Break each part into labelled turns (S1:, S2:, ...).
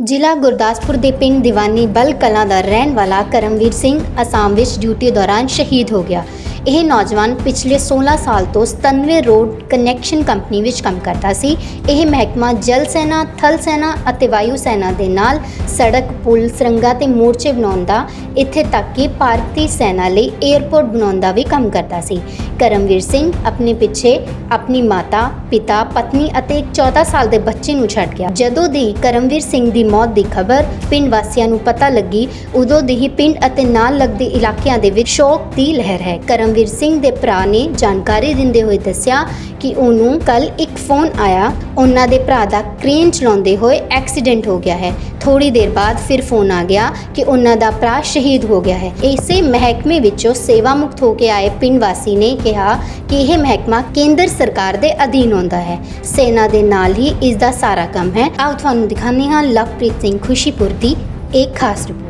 S1: ਜ਼ਿਲ੍ਹਾ ਗੁਰਦਾਸਪੁਰ ਦੇ ਪਿੰਡ ਦੀਵਾਨੀ ਬਲ ਕਲਾਂ ਦਾ ਰਹਿਣ ਵਾਲਾ ਕਰਮਵੀਰ ਸਿੰਘ ਅਸਾਮ ਵਿੱਚ ਡਿਊਟੀ ਦੌਰਾਨ ਸ਼ਹੀਦ ਹੋ ਗਿਆ। ਇਹ ਨੌਜਵਾਨ ਪਿਛਲੇ 16 ਸਾਲ ਤੋਂ 97 ਰੋਡ ਕਨੈਕਸ਼ਨ ਕੰਪਨੀ ਵਿੱਚ ਕੰਮ ਕਰਦਾ ਸੀ। ਇਹ ਮਹਿਕਮਾ ਜਲ ਸੈਨਾ, ਥਲ ਸੈਨਾ ਅਤੇ ਵਾਯੂ ਸੈਨਾ ਦੇ ਨਾਲ ਸੜਕ, ਪੁਲ, ਸਰੰਗਾ ਤੇ ਮੋਰਚੇ ਬਣਾਉਣ ਦਾ, ਇੱਥੇ ਤੱਕ ਕਿ ਭਾਰਤੀ ਸੈਨਾ ਲਈ 에ਅਰਪੋਰਟ ਬਣਾਉਣ ਦਾ ਵੀ ਕੰਮ ਕਰਦਾ ਸੀ। ਕਰਮਵੀਰ ਸਿੰਘ ਆਪਣੇ ਪਿੱਛੇ ਆਪਣੀ ਮਾਤਾ, ਪਿਤਾ, ਪਤਨੀ ਅਤੇ ਇੱਕ 14 ਸਾਲ ਦੇ ਬੱਚੇ ਨੂੰ ਛੱਡ ਗਿਆ। ਜਦੋਂ ਦੀ ਕਰਮਵੀਰ ਸਿੰਘ ਦੀ ਮੌਤ ਦੀ ਖਬਰ ਪਿੰਡ ਵਾਸੀਆਂ ਨੂੰ ਪਤਾ ਲੱਗੀ, ਉਦੋਂ ਦੀ ਹੀ ਪਿੰਡ ਅਤੇ ਨਾਲ ਲੱਗਦੇ ਇਲਾਕਿਆਂ ਦੇ ਵਿੱਚ ਸ਼ੋਕ ਦੀ ਲਹਿਰ ਹੈ। ਕਰਮ ਕਰਮਵੀਰ ਸਿੰਘ ਦੇ ਭਰਾ ਨੇ ਜਾਣਕਾਰੀ ਦਿੰਦੇ ਹੋਏ ਦੱਸਿਆ ਕਿ ਉਹਨੂੰ ਕੱਲ ਇੱਕ ਫੋਨ ਆਇਆ। ਉਹਨਾਂ ਦੇ ਭਰਾ ਦਾ ਕ੍ਰੇਨ ਚਲਾਉਂਦੇ ਹੋਏ ਐਕਸੀਡੈਂਟ ਹੋ ਗਿਆ ਹੈ। ਥੋੜੀ ਦੇਰ ਬਾਅਦ ਫਿਰ ਫੋਨ ਆ ਗਿਆ ਕਿ ਉਹਨਾਂ ਦਾ ਭਰਾ ਸ਼ਹੀਦ ਹੋ ਗਿਆ ਹੈ। ਇਸੇ ਮਹਿਕਮੇ ਵਿੱਚੋਂ ਸੇਵਾ ਮੁਕਤ ਹੋ ਕੇ ਆਏ ਪਿੰਡ ਵਾਸੀ ਨੇ ਕਿਹਾ ਕਿ ਇਹ ਮਹਿਕਮਾ ਕੇਂਦਰ ਸਰਕਾਰ ਦੇ ਅਧੀਨ ਆਉਂਦਾ ਹੈ। ਸੈਨਾ ਦੇ ਨਾਲ ਹੀ ਇਸ ਦਾ ਸਾਰਾ ਕੰਮ ਹੈ। ਆਓ ਤੁਹਾਨੂੰ ਦਿਖਾਉਂਦੇ ਹਾਂ ਲਵਪ੍ਰੀਤ ਸਿੰਘ ਖੁਸ਼ੀਪੁਰ ਦੀ ਇੱਕ ਖਾਸ ਰਿਪੋਰਟ।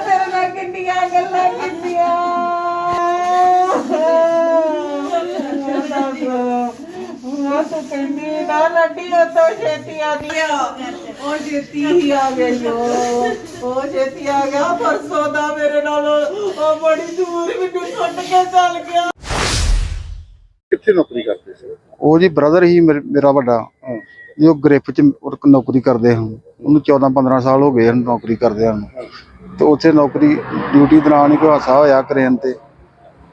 S2: ਤੇਰੇ ਨਾਲ ਕਿੰਨੀਆਂ ਗੱਲਾਂ ਕੀਤੀਆਂ ਮੈਂ ਤਾਂ ਕਹਿੰਦੀ ਨਾ ਲੱਡੀ ਉਹ ਤਾਂ ਛੇਤੀ ਆ ਗਿਆ ਉਹ ਛੇਤੀ ਹੀ ਆ ਗਈ ਉਹ ਉਹ ਛੇਤੀ ਆ ਗਿਆ। ਪਰਸੋਂ ਦਾ ਮੇਰੇ ਨਾਲ ਉਹ ਬੜੀ ਦੂਰ ਮੈਨੂੰ ਛੱਡ ਕੇ ਚੱਲ ਗਿਆ।
S3: ਕਿੱਥੇ ਨੌਕਰੀ ਕਰਦੇ ਸੀ?
S4: ਉਹ ਜੀ ਬ੍ਰਦਰ ਹੀ ਮੇਰੇ- ਮੇਰਾ ਵੱਡਾ।
S3: ਹਾਂ।
S4: ਜੋ ਗ੍ਰਿਫ ਚ ਉਹ ਨੌਕਰੀ ਕਰਦੇ ਹਨ। ਉਹਨੂੰ 14 15 ਸਾਲ ਹੋ ਗਏ ਹਨ ਨੌਕਰੀ ਕਰਦੇ ਹਨ ਤੇ ਉੱਥੇ ਨੌਕਰੀ ਡਿਊਟੀ ਦੌਰਾਨ ਹੀ ਕੋਈ ਹਾਸਾ ਹੋਇਆ ਕਰੇਨ ਤੇ।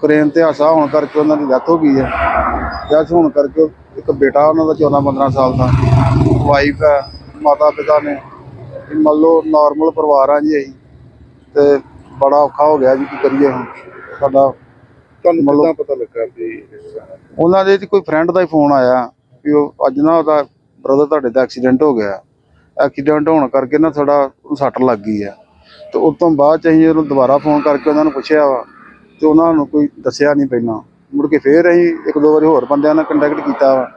S4: ਕਰੇਨ ਤੇ ਹਾਸਾ ਹੋਣ ਕਰਕੇ ਉਹਨਾਂ ਦੀ ਡੈਥ ਹੋ ਗਈ ਹੈ। ਡੈਥ ਹੋਣ ਕਰਕੇ ਇੱਕ ਬੇਟਾ ਉਹਨਾਂ ਦਾ 14 15 ਸਾਲ ਦਾ। ਵਾਈਫ ਹੈ ਮਾਤਾ ਪਿਤਾ ਨੇ। ਮੰਨ ਲਓ ਨਾਰਮਲ ਪਰਿਵਾਰ ਆ ਜੀ ਅਸੀਂ। ਤੇ ਬੜਾ ਔਖਾ ਹੋ ਗਿਆ ਜੀ ਕੀ ਕਰੀਏ ਹੁਣ? ਸਾਡਾ
S3: ਤੁਹਾਨੂੰ ਕਿੱਦਾਂ ਪਤਾ ਲੱਗਾ ਵੀ?
S4: ਉਹਨਾਂ ਦੇ ਕੋਈ ਫਰੈਂਡ ਦਾ ਹੀ ਫੋਨ ਆਇਆ ਵੀ ਉਹ ਅੱਜ ਨਾ ਉਹਦਾ ਬ੍ਰਦਰ ਤੁਹਾਡੇ ਦਾ ਐਕਸੀਡੈਂਟ ਹੋ ਗਿਆ। ਐਕਸੀਡੈਂਟ ਹੋਣ ਕਰਕੇ ਨਾ ਥੋੜਾ ਸੱਟ ਲੱਗ ਗਈ ਹੈ। ਤੇ ਉਸ ਤੋਂ ਬਾਅਦ ਚ ਅਸੀਂ ਉਹਨੂੰ ਦੁਬਾਰਾ ਫੋਨ ਕਰਕੇ ਉਹਨਾਂ ਨੂੰ ਪੁੱਛਿਆ ਵਾ ਤੇ ਉਹਨਾਂ ਨੂੰ ਕੋਈ ਦੱਸਿਆ ਨਹੀਂ ਪਹਿਲਾਂ। ਮੁੜ ਕੇ ਫੇਰ ਅਸੀਂ ਇੱਕ ਦੋ ਵਾਰੀ ਹੋਰ ਬੰਦਿਆਂ ਨਾਲ ਕੰਟੈਕਟ ਕੀਤਾ ਵਾ।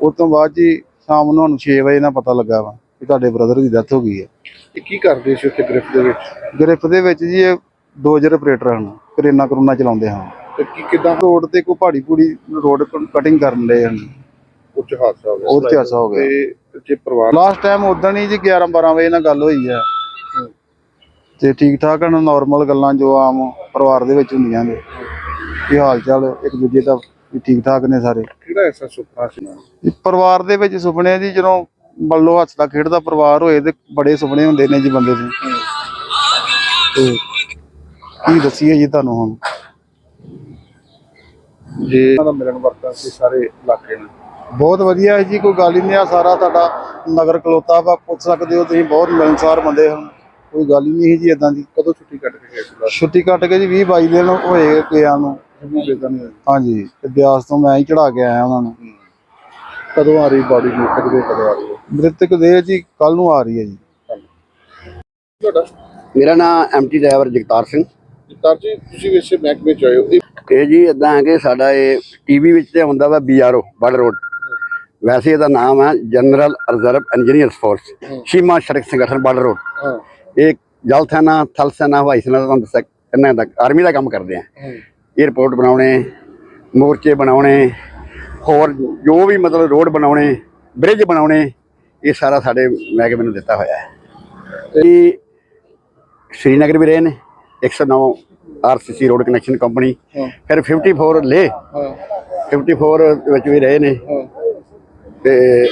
S4: ਉਸ ਤੋਂ ਬਾਅਦ ਜੀ ਸ਼ਾਮ ਨੂੰ ਸਾਨੂੰ 6 ਵਜੇ ਨਾਲ ਪਤਾ ਲੱਗਾ ਵਾ ਕਿ ਤੁਹਾਡੇ ਬ੍ਰਦਰ ਦੀ ਡੈਥ ਹੋ ਗਈ ਹੈ।
S3: ਇਹ ਕੀ ਕਰਦੇ ਸੀ ਉੱਥੇ ਗ੍ਰਿਫ ਦੇ ਵਿੱਚ?
S4: ਗ੍ਰਿਫ ਦੇ ਵਿੱਚ ਜੀ ਇਹ ਡੋਜ਼ਰ ਆਪਰੇਟਰ ਹਨ ਕਰੇਨਾ ਕਰੂਨਾ ਚਲਾਉਂਦੇ ਹਨ।
S3: ਤੇ ਕੀ ਕਿੱਦਾਂ?
S4: ਰੋਡ ਤੇ ਕੋਈ ਪਹਾੜੀ ਪੂੜੀ ਰੋਡ ਕਟਿੰਗ ਕਰਨ ਦੇ ਹਨ।
S3: ਉੱਚ ਹਾਦਸਾ ਹੋ ਗਿਆ।
S4: ਉਹ 'ਚ ਹਾਦਸਾ ਹੋ ਗਿਆ।
S3: ਤੇ ਜੇ ਪਰਿਵਾਰ
S4: ਲਾਸਟ ਟਾਈਮ ਉਦੋਂ ਹੀ ਜੀ 11 12 ਵਜੇ ਨਾਲ ਗੱਲ ਹੋਈ ਹੈ। ਤੇ ਠੀਕ ਠਾਕ ਹਨ ਨਾਰਮਲ ਗੱਲਾਂ ਜੋ ਆਮ ਪਰਿਵਾਰ ਦੇ ਵਿੱਚ ਹੁੰਦੀਆਂ ਨੇ। ਕੀ ਹਾਲ ਚਾਲ ਇੱਕ ਦੂਜੇ ਦਾ ਵੀ ਠੀਕ ਠਾਕ ਨੇ ਸਾਰੇ।
S3: ਕਿਹੜਾ ਐਸਾ ਸੁਪਨਾ ਸੀ?
S4: ਪਰਿਵਾਰ ਦੇ ਵਿੱਚ ਸੁਪਨੇ ਆ ਜੀ ਜਦੋਂ ਬੱਲੋ ਹੱਸਦਾ ਖੇਡਦਾ ਪਰਿਵਾਰ ਹੋਏ ਤੇ ਬੜੇ ਸੁਪਨੇ ਹੁੰਦੇ ਨੇ ਜੀ ਬੰਦੇ ਦੇ। ਤੇ ਕੀ ਦਸੀਏ ਜੀ ਤੁਹਾਨੂੰ ਹੁਣ?
S3: ਜੇ ਦਾ ਮਿਲਣ ਵਰਤਨ ਸੀ ਸਾਰੇ ਇਲਾਕੇ ਨੂੰ
S4: ਬਹੁਤ ਵਧੀਆ ਹੈ ਜੀ ਕੋਈ ਗੱਲ ਨਹੀਂ ਆ ਸਾਰਾ ਤੁਹਾਡਾ ਨਗਰ ਕਲੋਤਾ ਵਾ ਪੁੱਛ ਸਕਦੇ ਹੋ ਤੁਸੀਂ ਬਹੁਤ ਮਿਲਨਸਾਰ ਬੰਦੇ ਹਨ। ਕੋਈ ਗੱਲ ਹੀ ਨਹੀਂ ਹੈ ਜੀ ਇਦਾਂ ਦੀ।
S3: ਕਦੋਂ ਛੁੱਟੀ ਕੱਟ ਕੇ ਗਏ ਸੀ
S4: ਛੁੱਟੀ ਕੱਟ ਕੇ ਜੀ 20 22 ਦਿਨ ਹੋਏ ਗਿਆ ਨੂੰ। ਹਾਂਜੀ ਤੇ ਬਿਆਸ ਤੋਂ ਮੈਂ ਹੀ ਚੜਾ ਕੇ ਆਇਆ ਉਹਨਾਂ ਨੂੰ।
S3: ਕਦੋਂ ਆ ਰਹੀ ਬਾਡੀ ਨੂੰ ਕਦੋਂ ਕਦੋਂ ਆ ਰਹੀ ਹੈ?
S4: ਮ੍ਰਿਤਕ ਦੇ ਜੀ ਕੱਲ ਨੂੰ ਆ ਰਹੀ ਹੈ ਜੀ।
S3: ਤੁਹਾਡਾ?
S5: ਮੇਰਾ ਨਾਮ ਐਮਟੀ ਡਰਾਈਵਰ ਜਗਤਾਰ ਸਿੰਘ।
S3: ਜਗਤਾਰ ਜੀ ਤੁਸੀਂ ਇਸੇ ਮਹਿਕਮੇ ਚ ਆਏ ਹੋ। ਇਹ
S5: ਜੀ ਇਦਾਂ ਹੈ ਕਿ ਸਾਡਾ ਇਹ ਟੀਵੀ ਵਿੱਚ ਤੇ ਹੁੰਦਾ ਵਾ ਬੀਆਰਓ ਬੜ ਰੋਡ ਵੈਸੇ ਇਹਦਾ ਨਾਮ ਹੈ general reserve engineers force Seema Sadak Sangathan ਬੜ ਰੋਡ
S3: ਹਾਂ।
S5: ਇਹ ਜਲ ਸੈਨਾ ਥਲ ਸੈਨਾ ਹਵਾਈ ਸੈਨਾ ਦਾ ਤੁਹਾਨੂੰ ਦੱਸਿਆ ਕਿੰਨਾ ਦਾ ਆਰਮੀ ਦਾ ਕੰਮ ਕਰਦੇ ਆ। 에ਅਰਪੋਰਟ ਬਣਾਉਣੇ ਮੋਰਚੇ ਬਣਾਉਣੇ ਹੋਰ ਜੋ ਵੀ ਮਤਲਬ ਰੋਡ ਬਣਾਉਣੇ ਬ੍ਰਿਜ ਬਣਾਉਣੇ ਇਹ ਸਾਰਾ ਸਾਡੇ ਮਹਿਕਮੇ ਨੂੰ ਦਿੱਤਾ ਹੋਇਆ ਹੈ। ਇਹ ਸ਼੍ਰੀਨਗਰ ਵੀ ਰਹੇ ਨੇ 109 ਆਰਸੀਸੀ ਰੋਡ ਕਨੈਕਸ਼ਨ ਕੰਪਨੀ। ਫਿਰ 54 ਲੇ
S3: ਹਾਂ।
S5: 54 ਦੇ ਵਿੱਚ ਵੀ ਰਹੇ ਨੇ। ਤੇ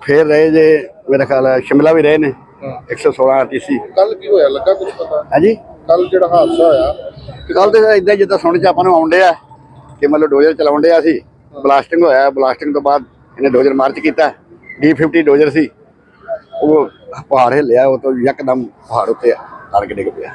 S5: ਫਿਰ ਰਹੇ ਜੇ ਮੇਰਾ ਖਿਆਲ ਹੈ ਸ਼ਿਮਲਾ ਵੀ ਰਹੇ ਨੇ। 116 ਆਰਟੀਸੀ।
S3: ਕੱਲ ਕੀ ਹੋਇਆ? ਲੱਗਾ ਕੁਝ ਪਤਾ?
S5: ਹਾਂਜੀ?
S3: ਕੱਲ ਜਿਹੜਾ ਹਾਦਸਾ ਹੋਇਆ
S5: ਕੱਲ ਤੇ ਇਦਾਂ ਜਿੱਦਾਂ ਸੁਣ ਚ ਆਪਾਂ ਨੂੰ ਆਉਂਦੇ ਆ ਕਿ ਮਤਲਬ ਡੋਜ਼ਰ ਚਲਾਉਂਦੇ ਆ ਸੀ। ਬਲਾਸਟਿੰਗ ਹੋਇਆ ਬਲਾਸਟਿੰਗ ਤੋਂ ਬਾਅਦ ਇਹਨੇ ਡੋਜ਼ਰ ਮਾਰਚ ਕੀਤਾ। D50 ਡੋਜ਼ਰ ਸੀ। ਉਹ ਪਹਾੜ ਹਿੱਲਿਆ ਉਹ ਤੋਂ ਯਕਦਮ ਪਹਾੜ ਉੱਤੇ ਅੜ ਕੇ ਡਿੱਗ ਪਿਆ।